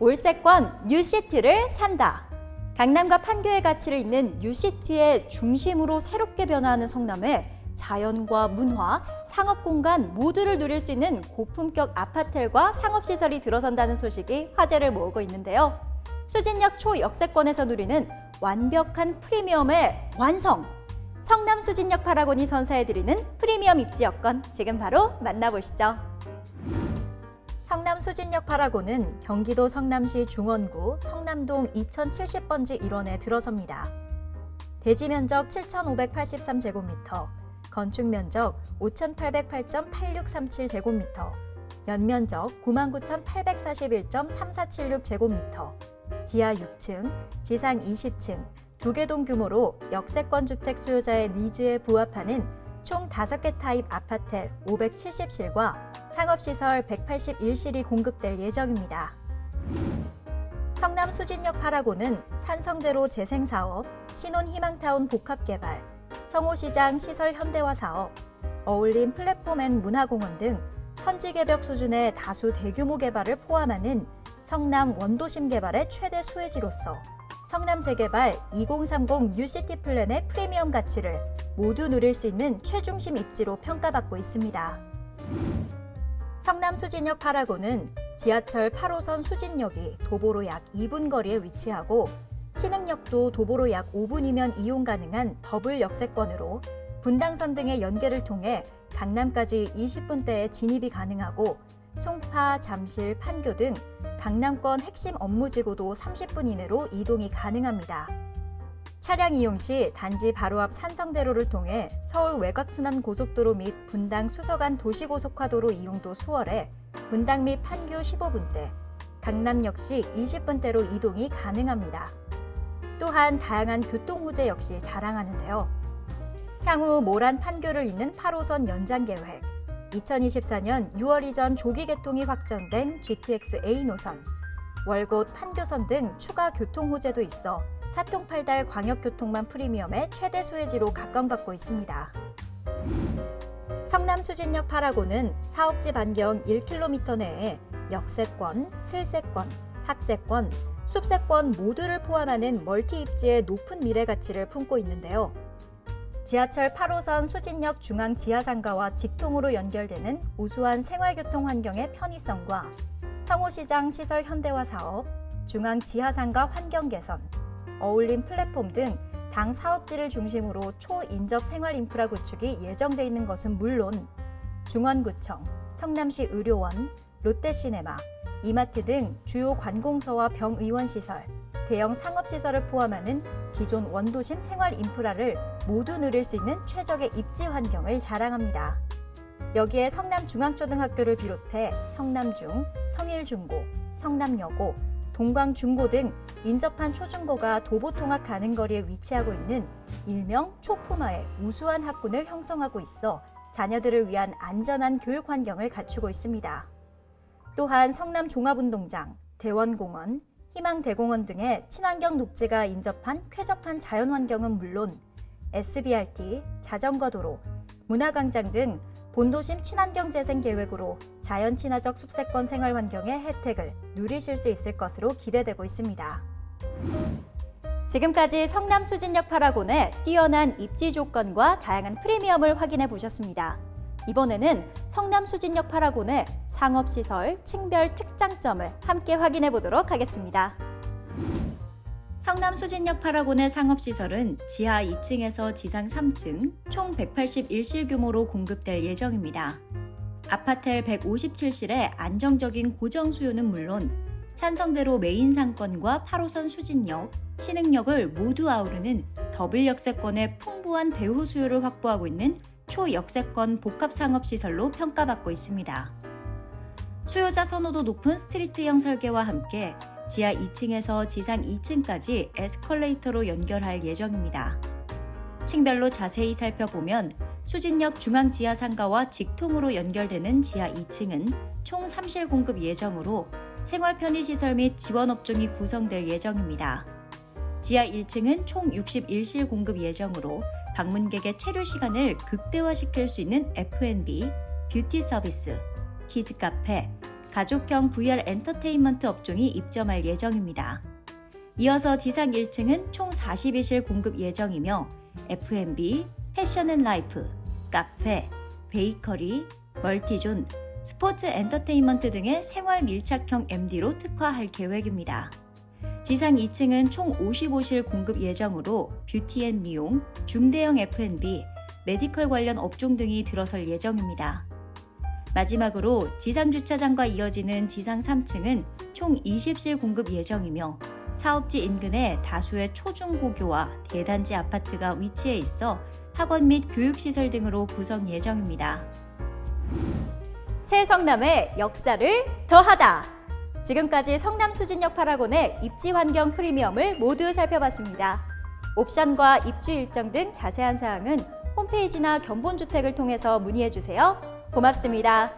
올세권 뉴시티를 산다. 강남과 판교의 가치를 잇는 뉴시티의 중심으로 새롭게 변화하는 성남에 자연과 문화, 상업 공간 모두를 누릴 수 있는 고품격 아파텔과 상업 시설이 들어선다는 소식이 화제를 모으고 있는데요. 수진역 초역세권에서 누리는 완벽한 프리미엄의 완성! 성남 수진역 파라곤이 선사해드리는 프리미엄 입지 여건 지금 바로 만나보시죠. 성남 수진역 파라곤은 경기도 성남시 중원구 성남동 2070번지 1원에 들어섭니다. 대지 면적 7,583제곱미터, 건축 면적 5,808.8637제곱미터, 연면적 99,841.3476제곱미터, 지하 6층, 지상 20층, 두개동 규모로 역세권 주택 수요자의 니즈에 부합하는 총 5개 타입 아파트 570실과 상업시설 181실이 공급될 예정입니다. 성남 수진역 파라곤은 산성대로 재생사업, 신혼희망타운 복합개발, 성호시장 시설 현대화 사업, 어울림 플랫폼 앤 문화공원 등 천지개벽 수준의 다수 대규모 개발을 포함하는 성남 원도심 개발의 최대 수혜지로서 성남 재개발 2030 뉴시티 플랜의 프리미엄 가치를 모두 누릴 수 있는 최중심 입지로 평가받고 있습니다. 성남 수진역 파라곤은 지하철 8호선 수진역이 도보로 약 2분 거리에 위치하고 신흥역도 도보로 약 5분이면 이용 가능한 더블 역세권으로 분당선 등의 연계를 통해 강남까지 20분대에 진입이 가능하고 송파, 잠실, 판교 등 강남권 핵심 업무지구도 30분 이내로 이동이 가능합니다. 차량 이용 시 단지 바로 앞 산성대로를 통해 서울 외곽순환 고속도로 및 분당 수서간 도시고속화도로 이용도 수월해 분당 및 판교 15분대, 강남 역시 20분대로 이동이 가능합니다. 또한 다양한 교통 호재 역시 자랑하는데요. 향후 모란 판교를 잇는 8호선 연장 계획, 2024년 6월 이전 조기 개통이 확정된 GTX A 노선, 월곶 판교선 등 추가 교통 호재도 있어 사통팔달 광역교통망 프리미엄의 최대 수혜지로 각광받고 있습니다. 성남 수진역 파라곤은 사업지 반경 1km 내에 역세권, 실세권, 학세권, 숲세권 모두를 포함하는 멀티 입지의 높은 미래 가치를 품고 있는데요. 지하철 8호선 수진역 중앙 지하상가와 직통으로 연결되는 우수한 생활교통 환경의 편의성과 성호시장 시설 현대화 사업, 중앙 지하상가 환경 개선, 어울림 플랫폼 등 당 사업지를 중심으로 초인접 생활 인프라 구축이 예정돼 있는 것은 물론 중원구청, 성남시 의료원, 롯데시네마, 이마트 등 주요 관공서와 병의원 시설, 대형 상업시설을 포함하는 기존 원도심 생활 인프라를 모두 누릴 수 있는 최적의 입지 환경을 자랑합니다. 여기에 성남중앙초등학교를 비롯해 성남중, 성일중고, 성남여고, 동광중고 등 인접한 초중고가 도보통학 가는 거리에 위치하고 있는 일명 초품화의 우수한 학군을 형성하고 있어 자녀들을 위한 안전한 교육 환경을 갖추고 있습니다. 또한 성남 종합운동장, 대원공원, 희망대공원 등의 친환경 녹지가 인접한 쾌적한 자연환경은 물론 SBRT, 자전거 도로, 문화광장 등 본도심 친환경 재생 계획으로 자연 친화적 숲세권 생활 환경의 혜택을 누리실 수 있을 것으로 기대되고 있습니다. 지금까지 성남 수진역 파라곤의 뛰어난 입지 조건과 다양한 프리미엄을 확인해 보셨습니다. 이번에는 성남 수진역 파라곤의 상업시설 층별 특장점을 함께 확인해 보도록 하겠습니다. 성남 수진역 파라곤의 상업시설은 지하 2층에서 지상 3층 총 181실 규모로 공급될 예정입니다. 아파텔 157실의 안정적인 고정 수요는 물론 산성대로 메인 상권과 8호선 수진역, 신흥역을 모두 아우르는 더블 역세권의 풍부한 배후 수요를 확보하고 있는 초역세권 복합 상업시설로 평가받고 있습니다. 수요자 선호도 높은 스트리트형 설계와 함께 지하 2층에서 지상 2층까지 에스컬레이터로 연결할 예정입니다. 층별로 자세히 살펴보면 수진역 중앙 지하 상가와 직통으로 연결되는 지하 2층은 총 3실 공급 예정으로 생활 편의 시설 및 지원 업종이 구성될 예정입니다. 지하 1층은 총 61실 공급 예정으로 방문객의 체류 시간을 극대화시킬 수 있는 F&B, 뷰티 서비스, 키즈 카페, 가족형 VR 엔터테인먼트 업종이 입점할 예정입니다. 이어서 지상 1층은 총 42실 공급 예정이며 F&B, 패션 앤 라이프, 카페, 베이커리, 멀티존, 스포츠 엔터테인먼트 등의 생활 밀착형 MD로 특화할 계획입니다. 지상 2층은 총 55실 공급 예정으로 뷰티 앤 미용, 중대형 F&B, 메디컬 관련 업종 등이 들어설 예정입니다. 마지막으로 지상 주차장과 이어지는 지상 3층은 총 20실 공급 예정이며 사업지 인근에 다수의 초중고교와 대단지 아파트가 위치해 있어 학원 및 교육시설 등으로 구성 예정입니다. 새 성남의 역사를 더하다. 지금까지 성남 수진역 8학원의 입지 환경 프리미엄을 모두 살펴봤습니다. 옵션과 입주 일정 등 자세한 사항은 홈페이지나 견본주택을 통해서 문의해 주세요. 고맙습니다.